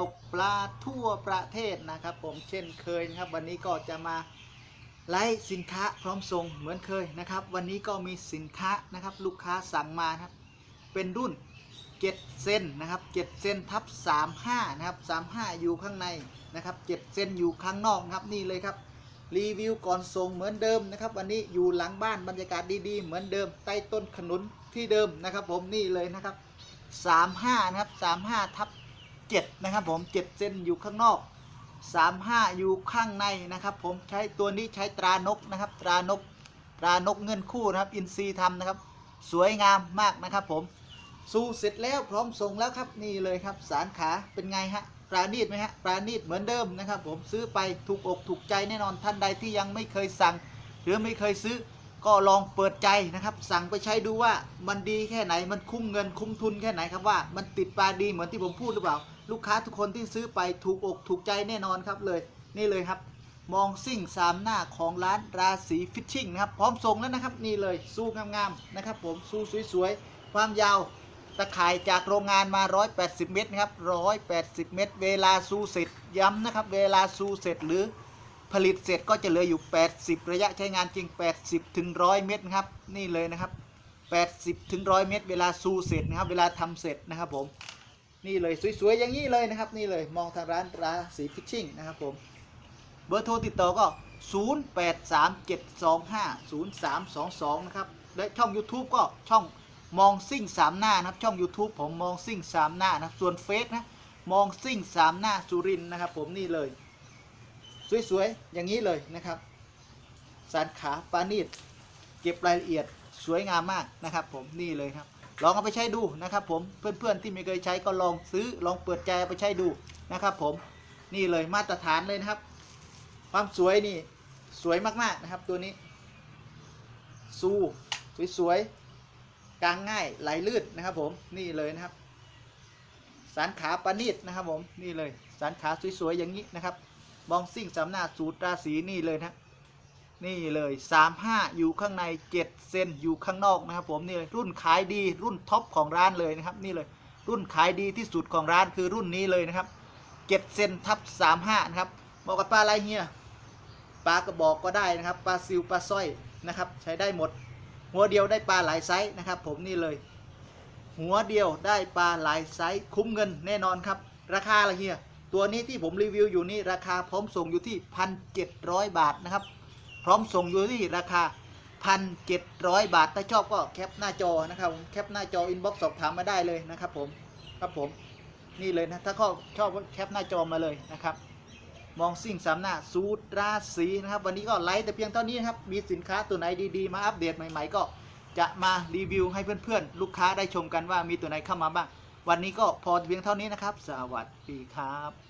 ตกปลาทั่วประเทศนะครับ ผมเช่นเคยนะครับ วันนี้ก็จะมาไลฟ์สินค้าพร้อมส่งเหมือนเคยนะครับ วันนี้ก็มีสินค้านะครับ ลูกค้าสั่งมาครับ เป็นรุ่น7เซนนะครับ7เซนทับ35นะครับ35 อยู่ข้างในนะครับ7เซนอยู่ข้างนอกครับนี่เลยครับรีวิวก่อนส่งเหมือนเดิมนะครับ วันนี้อยู่หลังบ้านบรรยากาศดีๆ เหมือนเดิมใต้ต้นขนุนที่เดิมนะครับ ผมนี่เลยนะครับ 35นะครับ35ทับ 7 นะครับผม 7เซนอยู่ข้างนอก 35 อยู่ข้างในนะครับ ผมใช้ตัวนี้ใช้ตรานกนะครับ ตรานกตรานกเงินคู่นะครับอินซีทำนะครับ สวยงามมากนะครับผมสู้เสร็จแล้วพร้อมส่งแล้วครับนี่เลยครับ สารขาเป็นไงฮะปราณีตไหมฮะปราณีตเหมือนเดิมนะครับ ผมซื้อไปถูกอกถูกใจแน่นอนท่านใดที่ยังไม่เคยสั่ง หรือไม่เคยซื้อ ก็ลองเปิดใจนะครับ สั่งไปใช้ดูว่ามันดีแค่ไหนมันคุ้มเงินคุ้มทุนแค่ไหนครับว่ามันติดปลาดีเหมือนที่ผมพูดหรือเปล่า ลูกค้าทุกคนที่ซื้อไปถูกอกถูกใจแน่นอนครับเลยนี่เลยครับ มองซิ่งสามหน้าของร้านราศีฟิชชิ่งนะครับพร้อมส่งแล้วนะครับนี่เลยสู้งามๆนะครับ ผมสู้สวยๆความยาวตะข่ายจากโรงงานมา 180 เมตรนะครับ180 เมตร เวลาซูเสร็จย้ำนะครับ เวลาซูเสร็จหรือ ผลิตเสร็จก็จะเหลืออยู่ 80 ระยะใช้งานจริง 80ถึง100 เมตรนะครับ นี่เลยนะครับ 80ถึง100 เมตร เวลาซูเสร็จนะครับ เวลาทำเสร็จนะครับผม นี่เลยสวยๆอย่างนี้เลยนะครับ นี่เลยมองทางร้านราศีฟิชชิ่งนะครับผม เบอร์โทรติดต่อก็ 0837250322 นะครับ และช่อง YouTube ก็ช่องมองซิ่งสามหน้านะครับ ช่อง YouTube ผมมองซิ่งสามหน้านะครับส่วนเฟซนะ มองซิ่งสามหน้าสุรินนะครับผมนี่เลย สวยๆ อย่างนี้เลยนะครับ สารขาปานีดเก็บรายละเอียดสวยงามมากนะครับ ผมนี่เลยครับ ลองเอาไปใช้ดูนะครับ ผมเพื่อนๆที่ไม่เคยใช้ก็ลองซื้อลองเปิดใจไปใช้ดูนะครับ ผมนี่เลยมาตรฐานเลยนะครับ ความสวยนี่สวยมากๆนะครับ ตัวนี้ซูสวยๆกางง่ายไหลลื่นนะครับ ผมนี่เลยนะครับ สารขาปานีดนะครับ ผมนี่เลย สารขาสวยๆอย่างนี้นะครับ มองซิ่งสามหน้าสูตรราศีนี่เลยนะนี่เลย35อยู่ข้างใน 7 เซนอยู่ข้างนอกนะครับผมนี่เลยรุ่นขายดีรุ่นท็อปของร้านเลยนะครับนี่เลยรุ่นขายดีที่สุดของร้านคือรุ่นนี้เลยนะครับ7เซนทับ35นะครับเหมาะกับปลาอะไรเฮียปลากระบอกก็ได้นะครับปลาซิวปลาสร้อยนะครับ ใช้ได้หมด หัวเดียวได้ปลาหลายไซส์นะครับ ผมนี่เลย หัวเดียวได้ปลาหลายไซส์คุ้มเงินแน่นอนครับ ราคาอะไรเฮีย ตัวนี้ที่ผมรีวิวอยู่นี่ราคาพร้อมส่งอยู่ที่ 1,700 บาทนะครับ พร้อมส่งอยู่ที่ราคา 1,700 บาท ถ้าชอบก็แคปหน้าจอนะครับ แคปหน้าจออินบ็อกซ์สอบถามมาได้เลยนะครับผมครับผมนี่เลยนะถ้าชอบชอบก็แคปหน้าจอมาเลยนะครับ มองซิ่งสามหน้าสูตรราศีนะครับ วันนี้ก็ไลฟ์แต่เพียงเท่านี้นะครับ มีสินค้าตัวไหนดีๆ มาอัปเดตใหม่ ๆ ก็จะมารีวิวให้เพื่อนๆ ลูกค้าได้ชมกันว่ามีตัวไหนเข้ามาบ้าง วันนี้ก็พอเพียงเท่านี้นะครับ สวัสดีครับ